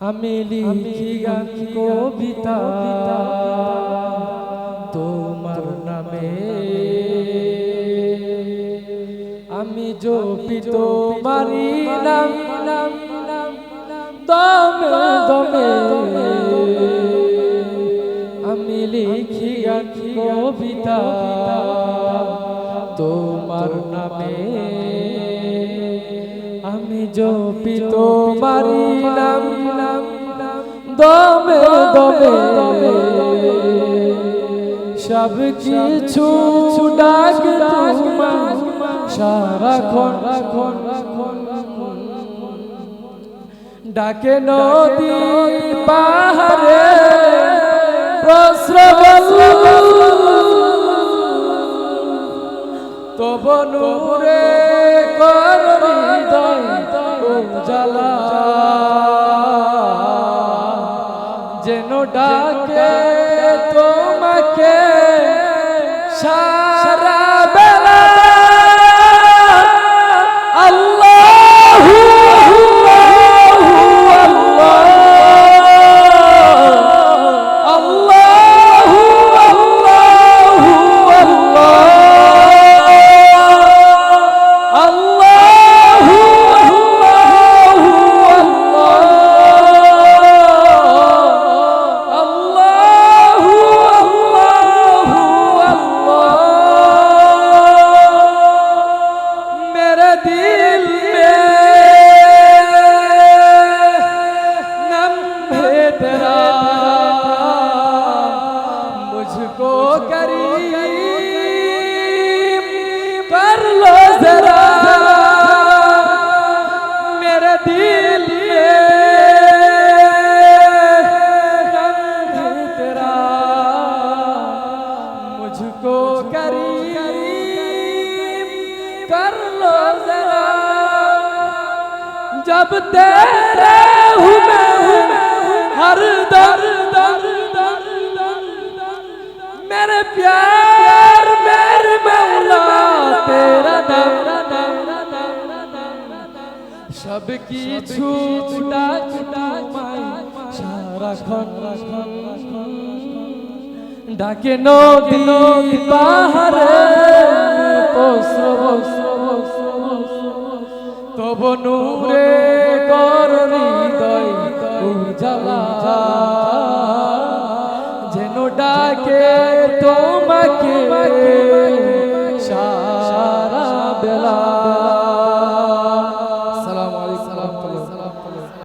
আমি লিখি গান কবিতা তোমার নামে। আমি জপি তোমারি নাম নাম নাম। দমে দমে। আমি লিখি গান কবিতা তোমার নামে। আমি জপি তোমারি নাম নাম। দমে দমে সব কিছু ডাক সারাক্ষণ ডাকে নদী পাহাড়ে প্রশ্রবল তব নূরে ডাকে তোমাকে সারা दिल में नम है तेरा कर लो जरा जब तेरे हूँ मैं हर दर दर दर मेरे प्यार मेरे मौला तेरा नाम সব কিছু ডাক তোমায় সারাক্ষণ ডাকে নদী পাহাড়ে নূরে কর হৃদয় উজালা যেন ডাকে তোমাকে।